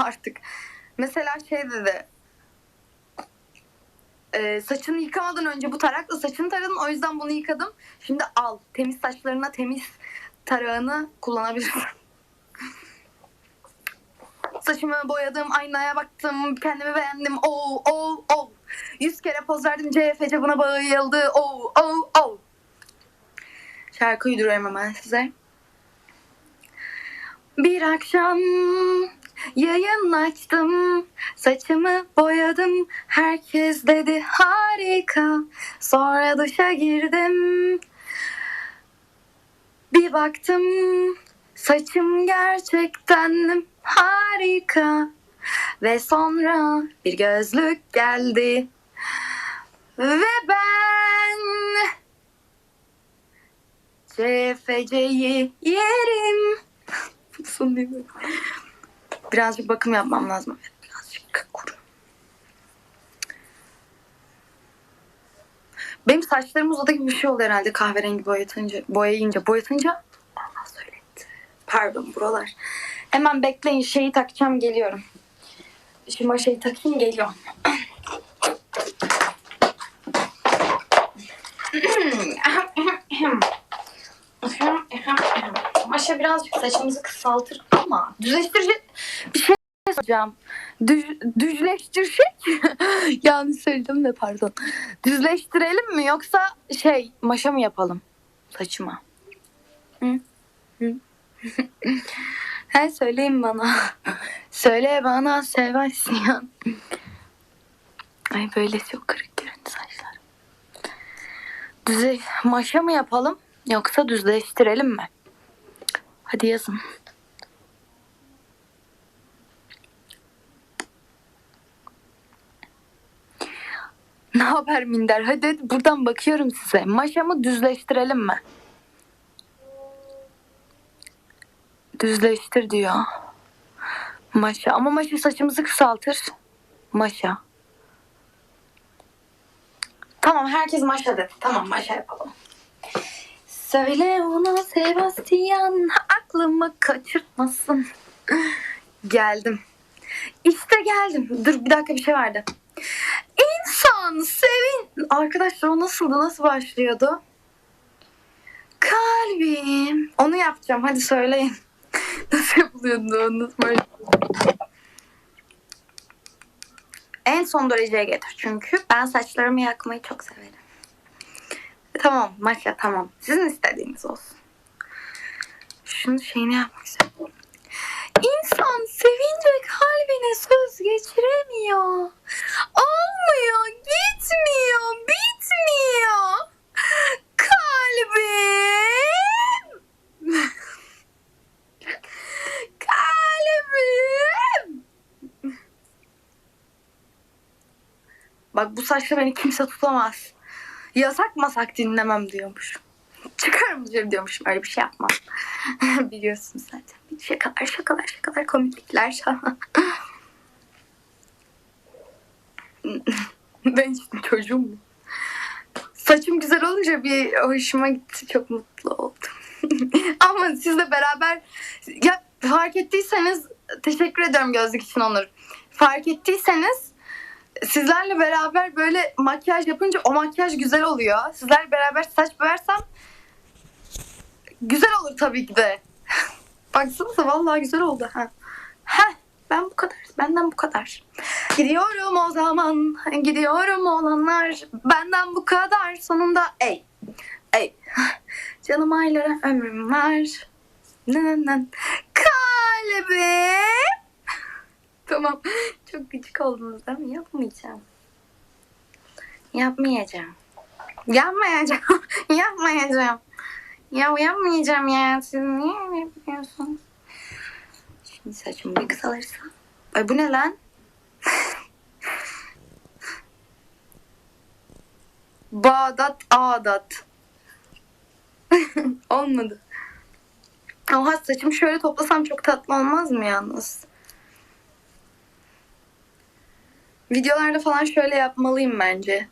artık. Mesela şey dedi. e, saçını yıkamadan önce bu tarakla saçını taradın o yüzden bunu yıkadım. Şimdi al temiz saçlarına temiz tarağını kullanabilirsin. Saçımı boyadım, aynaya baktım, kendimi beğendim. Oh, oh, oh. Yüz kere poz verdim, CFC buna bayıldı. Oh, oh, oh. Şarkı uyduruyorum hemen size. Bir akşam yayın açtım, saçımı boyadım. Herkes dedi harika. Sonra duşa girdim. Bir baktım saçım gerçekten harika. Ve sonra bir gözlük geldi. Ve ben CFC'yi yerim. Mi? Birazcık bakım yapmam lazım. Birazcık kuru. Benim saçlarım uzadı gibi bir şey oldu herhalde kahverengi boyatınca, boyayınca, boyatınca. Allah söyletti. Pardon buralar. Hemen bekleyin şeyi takacağım geliyorum. Şu maşayı takayım geliyorum. Maşa birazcık saçımızı kısaltır ama düzleştirici bir şey soracağım. Düz, düzleştirecek yanlış söyledim de pardon. Düzleştirelim mi yoksa şey maşa mı yapalım saçıma? Hı? Hı? He söyleyin bana. Söyle bana Sebastian. Ay böyle çok kırık göründü saçlar. Düze maşa mı yapalım yoksa düzleştirelim mi? Hadi yazın. Ne haber Minder? Hadi buradan bakıyorum size. Maşamı düzleştirelim mi? Düzleştir diyor. Maşa. Ama maşa saçımızı kısaltır. Maşa. Tamam herkes maşa dedi. Tamam maşa yapalım. Söyle ona Sebastian aklımı kaçırtmasın. geldim. İşte geldim. Dur bir dakika bir şey vardı. İnsan sevin. Arkadaşlar o nasıldı? Nasıl başlıyordu? Kalbim. Onu yapacağım. Hadi söyleyin. Nasıl yapılıyordu? o? Nasıl böyle? En son dereceye getir çünkü ben saçlarımı yakmayı çok severim. Tamam maşa tamam. Sizin istediğiniz olsun. Şunu şeyini yapmak. İnsan sevince kalbine söz geçiremiyor. Olmuyor, gitmiyor, bitmiyor. Kalbim. Kalbim. Bak bu saçla beni kimse tutamaz. Yasak masak dinlemem diyormuş. Çıkarım dışarı diyormuşum. Öyle bir şey yapmam. Biliyorsun zaten. Şakalar şakalar şakalar komiklikler. ben işte çocuğum mu? Saçım güzel olunca bir hoşuma gitti. Çok mutlu oldum. Ama sizle beraber ya fark ettiyseniz teşekkür ediyorum gözlük için Onur. Fark ettiyseniz sizlerle beraber böyle makyaj yapınca o makyaj güzel oluyor. Sizlerle beraber saç boyarsam güzel olur tabii ki de. Baksanıza vallahi güzel oldu ha. Heh, ben bu kadar. Benden bu kadar. Gidiyorum o zaman. Gidiyorum olanlar. Benden bu kadar. Sonunda ey. Ey. Canım aylara ömrüm var. Nın nın. Kalbim. Tamam. Çok küçük oldunuz değil mi? Yapmayacağım. Yapmayacağım. Yapmayacağım. Yapmayacağım. Ya yapmayacağım ya. Siz niye öyle? Şimdi saçımı bir kısalırsa. Ay bu ne lan? Bağdat Ağdat. Olmadı. Oha saçımı şöyle toplasam çok tatlı olmaz mı yalnız? Videolarda falan şöyle yapmalıyım bence.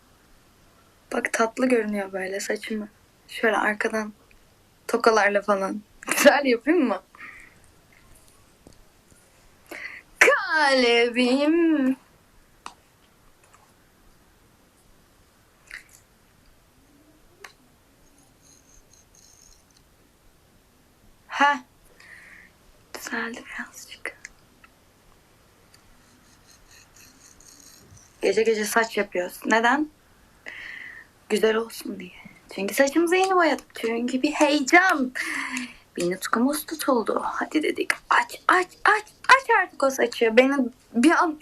Bak tatlı görünüyor böyle saçımı. Şöyle arkadan tokalarla falan. Güzel yapayım mı? Kalbim. Ha. Güzeldi birazcık. Gece gece saç yapıyoruz. Neden? Güzel olsun diye. Çünkü saçımızı yeni boyadık. Çünkü bir heyecan. Bir nutkumuz tutuldu. Hadi dedik aç aç aç aç artık o saçı. Beni bir an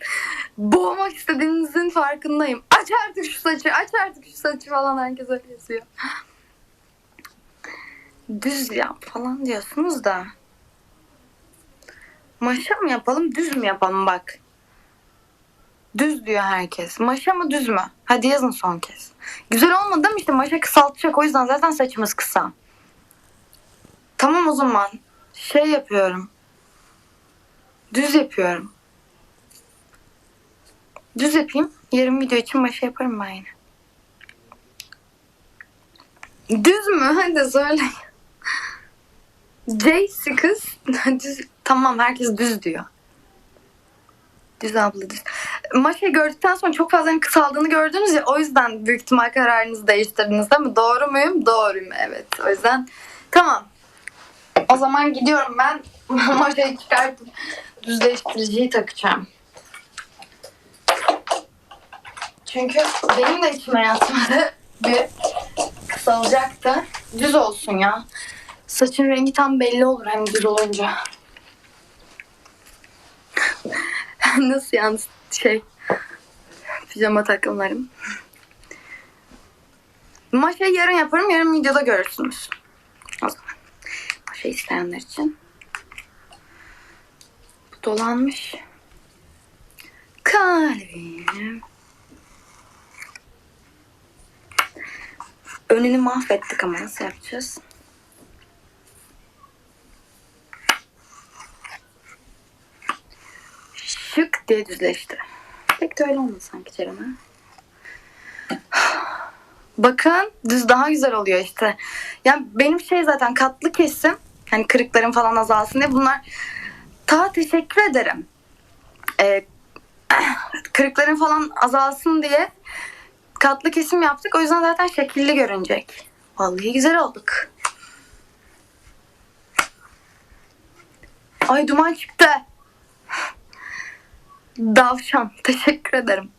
boğmak istediğinizin farkındayım. Aç artık şu saçı aç artık şu saçı falan herkes öyle yazıyor. Düz yap falan diyorsunuz da. Maşa mı yapalım düz mü yapalım bak. Düz diyor herkes. Maşa mı düz mü? Hadi yazın son kez. Güzel olmadı mı işte maşa kısaltacak o yüzden zaten saçımız kısa. Tamam o zaman. Şey yapıyorum. Düz yapıyorum. Düz yapayım. Yarın video için maşa yaparım ben yine. Düz mü? Hadi söyle. Jaycee kız. düz. Tamam herkes düz diyor. Düz abla düz. Maşayı gördükten sonra çok fazla kısaldığını gördünüz ya o yüzden büyük ihtimal kararınızı değiştirdiniz değil mi? Doğru muyum? Doğruyum evet. O yüzden tamam. O zaman gidiyorum ben maşayı çıkartıp düzleştiriciyi takacağım. Çünkü benim de içime yatmadı. Bir kısalacaktı. Düz olsun ya. Saçın rengi tam belli olur hem düz olunca. Nasıl yani şey pijama takımlarım. Maşayı yarın yaparım. Yarın videoda görürsünüz. O zaman. Maşa isteyenler için. Bu dolanmış. Kalbim. Önünü mahvettik ama nasıl yapacağız? Şık diye düzleşti. Pek de öyle olmadı sanki Ceren ha? Bakın düz daha güzel oluyor işte. Yani benim şey zaten katlı kesim. Hani kırıklarım falan azalsın diye bunlar. Ta teşekkür ederim. Ee, kırıkların falan azalsın diye katlı kesim yaptık. O yüzden zaten şekilli görünecek. Vallahi güzel olduk. Ay duman çıktı. Davşan. Teşekkür ederim.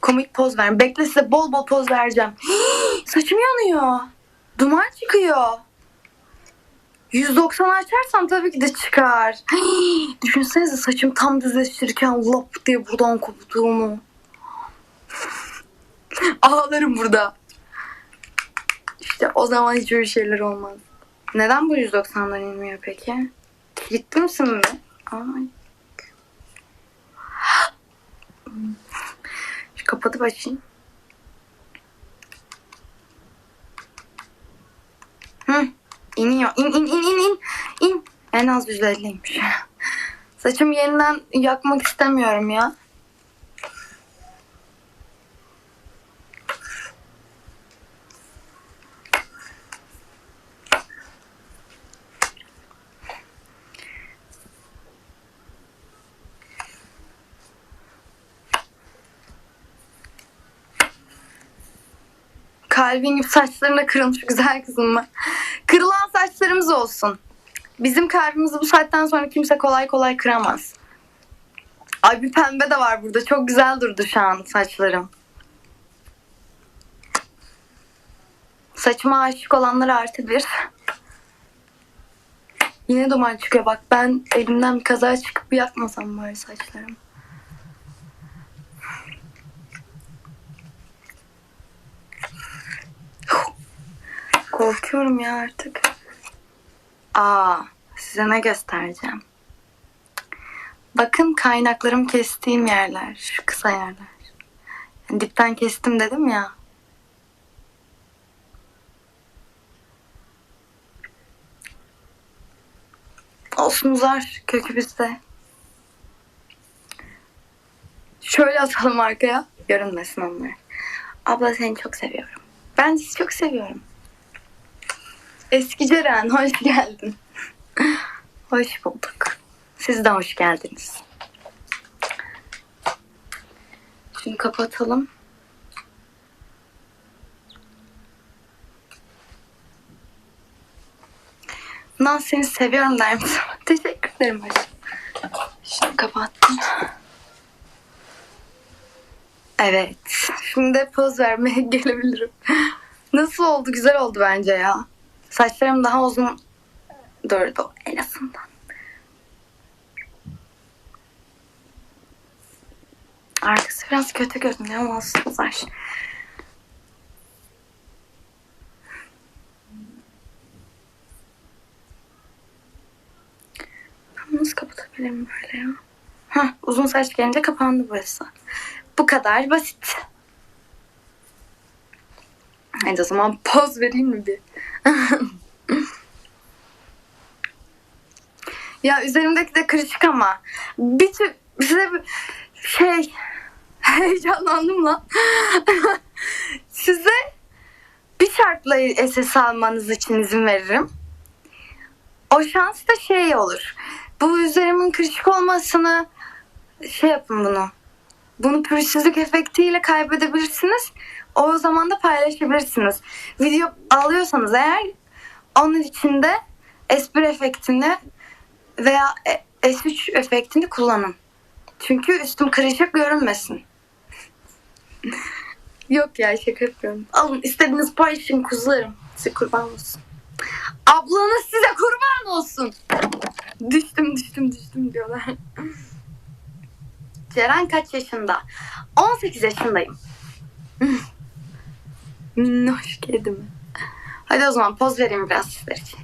Komik poz ver. Bekle size bol bol poz vereceğim. Saçım yanıyor. Duman çıkıyor. 190 açarsam tabii ki de çıkar. Düşünsenize saçım tam düzleştirirken lap diye buradan koptuğumu. Ağlarım burada. İşte o zaman hiçbir şeyler olmaz. Neden bu 190'dan inmiyor peki? Kilitli misin mi? Ay. Şu kapatıp açayım. Hı. İniyor. İn in in in in. İn. En az 150'ymiş. Saçımı yeniden yakmak istemiyorum ya. Kalbin gibi saçlarına kırılmış güzel kızım mı? Kırılan saçlarımız olsun. Bizim kalbimizi bu saatten sonra kimse kolay kolay kıramaz. Ay bir pembe de var burada. Çok güzel durdu şu an saçlarım. Saçıma aşık olanlara artı bir. Yine duman çıkıyor. Bak ben elimden bir kaza çıkıp yakmasam bari saçlarım. Korkuyorum ya artık. Aa, size ne göstereceğim. Bakın kaynaklarım kestiğim yerler. Şu kısa yerler. Dipten kestim dedim ya. Olsun uzar kökü bizde. Şöyle atalım arkaya. Görünmesin onlar. Abla seni çok seviyorum. Ben sizi çok seviyorum. Eski Ceren hoş geldin. hoş bulduk. Siz de hoş geldiniz. Şunu kapatalım. Lan seni seviyorum der misin? Teşekkür ederim aşkım. Şunu kapattım. Evet. Şimdi poz vermeye gelebilirim. Nasıl oldu? Güzel oldu bence ya. Saçlarım daha uzun durdu en azından. Arkası biraz kötü görünüyor ama olsun. Ben nasıl kapatabilirim böyle ya? Hah, uzun saç gelince kapandı burası. Bu kadar basit. Hadi o zaman poz vereyim mi bir? ya üzerimdeki de kırışık ama bir tür size şey heyecanlandım lan. size bir şartla SS almanız için izin veririm. O şans da şey olur. Bu üzerimin kırışık olmasını şey yapın bunu. Bunu pürüzsüzlük efektiyle kaybedebilirsiniz. O zaman da paylaşabilirsiniz. Video alıyorsanız eğer onun içinde S1 efektini veya e- S3 efektini kullanın. Çünkü üstüm kırışık görünmesin. Yok ya şaka yapıyorum. Alın istediğiniz paylaşın kuzularım. Size kurban olsun. Ablanız size kurban olsun. Düştüm düştüm düştüm diyorlar. Ceren kaç yaşında? 18 yaşındayım. Minnoş kedim. Hadi o zaman poz vereyim biraz sizler için.